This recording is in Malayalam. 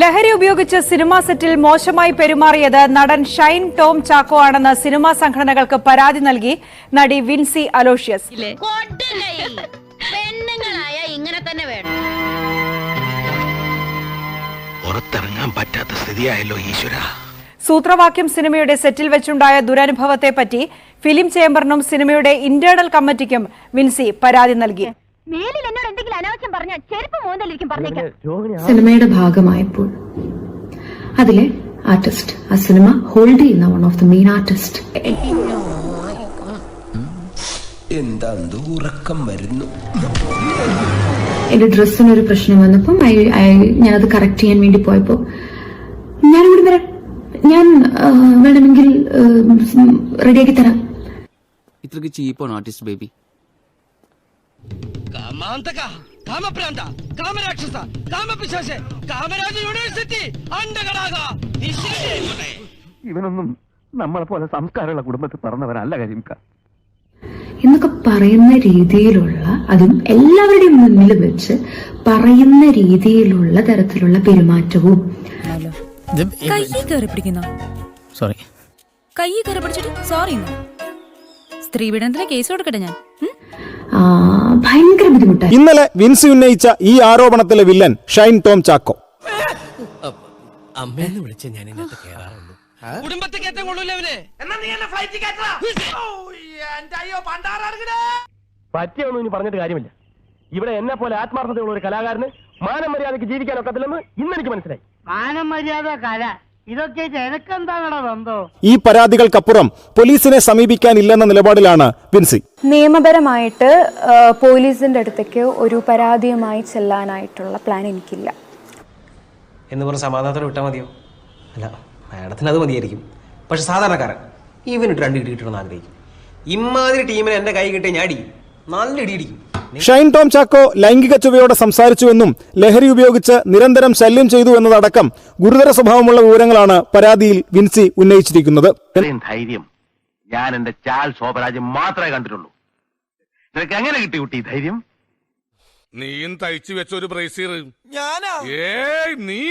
ലഹരി ഉപയോഗിച്ച് സിനിമാ സെറ്റിൽ മോശമായി പെരുമാറിയത് നടൻ ഷൈൻ ടോം ചാക്കോ ആണെന്ന് സിനിമാ സംഘടനകൾക്ക് പരാതി നൽകി നടി വിൻസി അലോഷ്യസ്. ഇങ്ങനെ തന്നെ വേണം. പുറത്തിറങ്ങാൻ പറ്റാത്ത സ്ഥിതിയായല്ലോ ഈശ്വര. സൂത്രവാക്യം സിനിമയുടെ സെറ്റിൽ വെച്ചുണ്ടായ ദുരനുഭവത്തെപ്പറ്റി ഫിലിം ചേംബറിനും സിനിമയുടെ ഇന്റേണൽ കമ്മിറ്റിക്കും വിൻസി പരാതി നൽകി. മേലിൽ എന്നോട് എന്തെങ്കിലും അനാവശ്യം പറഞ്ഞാൽ ചെരുപ്പ് മോന്തലിരിക്കും പറഞ്ഞേക്കാം. സിനിമയുടെ ഭാഗമായപ്പോൾ അതിലെ ആർട്ടിസ്റ്റ് ആ സിനിമ ഹോൾഡ് ചെയ്യുന്ന one of the main artist എന്താ ഉറക്കം വരുന്നു? എന്റെ ഡ്രസ്സിന് ഒരു പ്രശ്നം വന്നപ്പം ഞാനത് കറക്റ്റ് ചെയ്യാൻ വേണ്ടി പോയപ്പോ ഞാനിവിടെ വരാം. ഞാൻ വേണമെങ്കിൽ റെഡിയാക്കി തരാം. ഇത്രക്ക് ചീപ്പാണ് ആർട്ടിസ്റ്റ് ബേബി കാമാന്തക കാമപ്രാന്ത കാമരാക്ഷസ കാമപിശാശ കാമരാജ യൂണിവേഴ്സിറ്റി അണ്ടകടാക ഇവനൊന്നും നമ്മളെ പോലെ സംസ്കാരമുള്ള കുടുംബത്തിൽ പറഞ്ഞവരല്ല കരിമിക്ക എന്നൊക്കെ പറയുന്ന രീതിയിലുള്ള അതും എല്ലാവരുടെയും മുന്നിൽ വെച്ച് പറയുന്ന രീതിയിലുള്ള തരത്തിലുള്ള പെരുമാറ്റവും. കൈ കയറി പിടിക്കുന്ന? സോറി. കൈ കയറി പിടിച്ചിട്ട് സോറി സ്ത്രീ പീഡനത്തിന് കേസ് കൊടുക്കട്ടെ ഞാൻ. ആ, ഭയങ്കര ബുദ്ധിമുട്ടായി ഇന്നലെ വിൻസി ഉന്നയിച്ച ഈ ആരോപണത്തിലെ വില്ലൻ ഷൈൻ ടോം ചാക്കോ. വിളിച്ച ഞാൻ ഇന്നത്തെ കേറാറുള്ളൂ. കുടുംബത്തെ കയറ്റം എന്നാ നീ എന്നെ ഫ്ലൈറ്റ് പറ്റിയൊന്നും ഇനി പറഞ്ഞിട്ട് കാര്യമില്ല. ഇവിടെ എന്നെ പോലെ ആത്മാർത്ഥതയുള്ള ഒരു കലാകാരന് മാനം മര്യാദയ്ക്ക് ജീവിക്കാൻ ഒക്കത്തില്ലെന്ന് ഇന്ന് എനിക്ക് മനസ്സിലായി. മാനം മര്യാദ കല. ഈ പരാതികൾക്കപ്പുറം പോലീസിനെ സമീപിക്കാനില്ലെന്ന നിലപാടിലാണ് വിൻസി. നിയമപരമായിട്ട് പോലീസിന്റെ അടുത്തേക്ക് ഒരു പരാതിയുമായി ചെല്ലാനായിട്ടുള്ള പ്ലാൻ എനിക്കില്ല. എന്ന് പറഞ്ഞ സമാധാനത്തോടെ വിട്ടാൽ മതിയോ? അല്ല മാഡത്തിന് അത് മതിയായിരിക്കും. പക്ഷെ സാധാരണക്കാരൻ ഇവനിട്ട് രണ്ട് ഇടി കിട്ടണമെന്ന് ആഗ്രഹിക്കും. ഇമാതിരി ടീമിന് എന്റെ കൈ കിട്ടിയ ഞാൻ അടിക്കും നല്ല ഇടി ഇടിക്കും ഷൈൻ ടോം ചാക്കോ ലൈംഗിക ചുവയോടെ സംസാരിച്ചുവെന്നും ലഹരി ഉപയോഗിച്ച് നിരന്തരം ശല്യം ചെയ്തു എന്നതടക്കം ഗുരുതര സ്വഭാവമുള്ള വിവരങ്ങളാണ് പരാതിയിൽ വിൻസി ഉന്നയിച്ചിരിക്കുന്നത്. ധൈര്യം ഞാൻ എന്റെ ചാൽ ശോഭരാജ് മാത്രമേ കണ്ടിട്ടുള്ളൂ. നിനക്ക് എങ്ങനെ കിട്ടി കുട്ടി ധൈര്യം? നീയും തയ്ച്ചു വെച്ച ഒരു ബ്രേസീർ ഞാനാ? ഏയ് നീ.